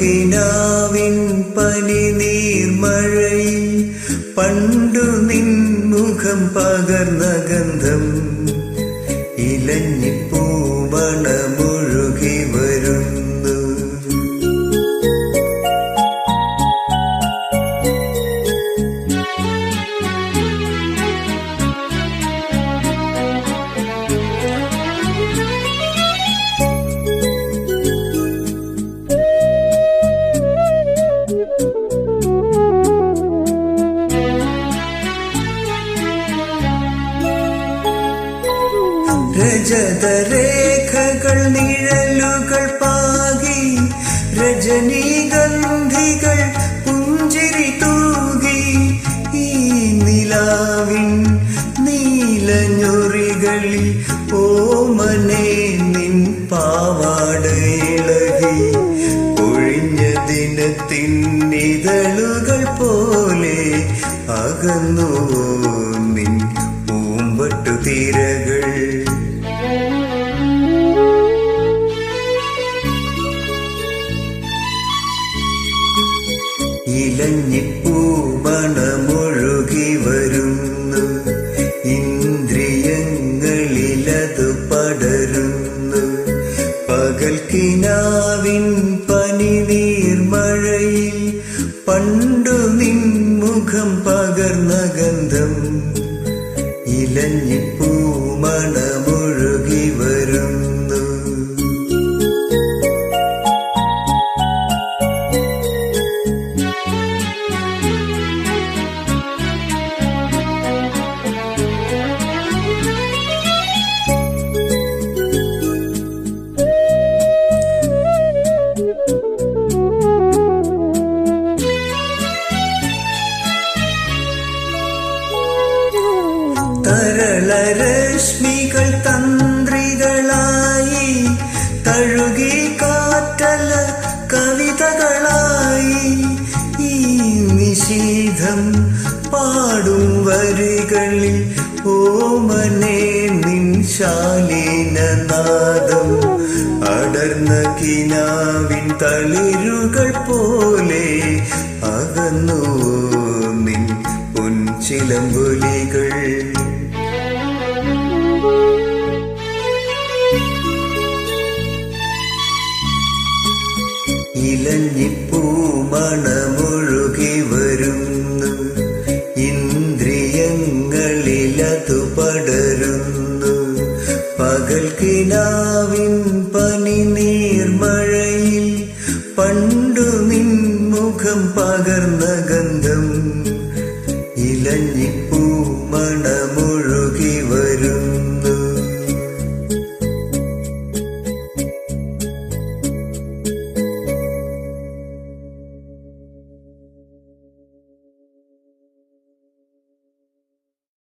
കിനാവിൻ പനി നീർമഴയിൽ പണ്ടു നിൻ മുഖം പകർന്ന ഗന്ധം. രജതരേഖകൾ നിഴലുകൾ പാകി രജനീഗന്ധികൾ പുഞ്ചിരി തൂകി. ഈ നിലാവിൻ നീലഞ്ഞൊറികളിൽ ഓമനെ നിൻ പാവാടയിളകി ഒഴിഞ്ഞ ദിനത്തിൻ നിതളുകൾ പോലെ അകന്നു നിൻ പൂമ്പട്ടു തീരകൾ. ഇലഞ്ഞിപ്പൂമണമൊഴുകി വരുന്നു പകൽ കിനാവിൻ പണ്ടു പകർന്ന ഗന്ധം. ഇലഞ്ഞിപ്പൂമണമൊഴുകി തരളരശ്മികൾ തന്ത്രികളായി തഴുകി കാറ്റല കവിതകളായി ഈ നിഷീധം പാടും വരികളിൽ ഓമനേ നിൻ ശാലീനനാദം അടർന്ന കിനാവിൻ തളിരുകൾ പോലെ കഞ്ഞിപ്പൂമണമൊഴുകി വരുന്നു ഇന്ദ്രിയങ്ങളിലതു പടരുന്നു. പണ്ടു നിൻ മുഖം പകർന്ന ഗന്ധം. ഇലഞ്ഞിപ്പൂമണമൊഴുകി വരും